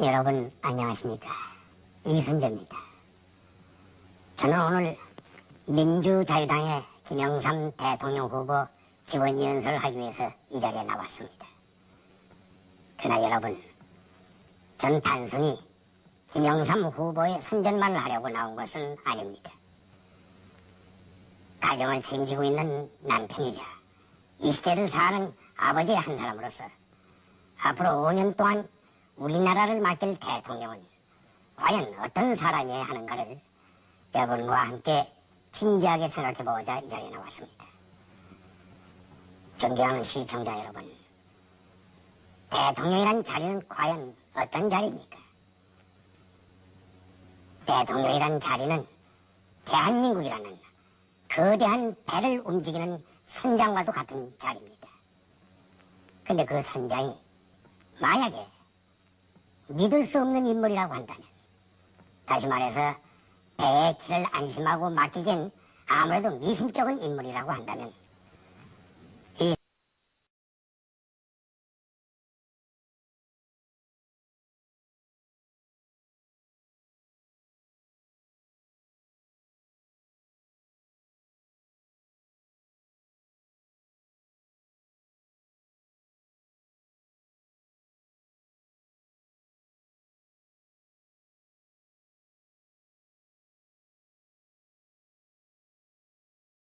여러분 안녕하십니까 이순재입니다. 저는 오늘 민주자유당의 김영삼 대통령 후보 지원 연설을 하기 위해서 이 자리에 나왔습니다. 그러나 여러분 전 단순히 김영삼 후보의 선전만을 하려고 나온 것은 아닙니다. 가정을 책임지고 있는 남편이자 이 시대를 사는 아버지의 한 사람으로서 앞으로 5년 동안 우리나라를 맡길 대통령은 과연 어떤 사람이어야 하는가를 여러분과 함께 진지하게 생각해보고자 이 자리에 나왔습니다. 존경하는 시청자 여러분, 대통령이란 자리는 과연 어떤 자리입니까? 대통령이란 자리는 대한민국이라는 거대한 배를 움직이는 선장과도 같은 자리입니다. 근데 그 선장이 만약에 믿을 수 없는 인물이라고 한다면 다시 말해서 배의 길을 안심하고 맡기기엔 아무래도 미심쩍은 인물이라고 한다면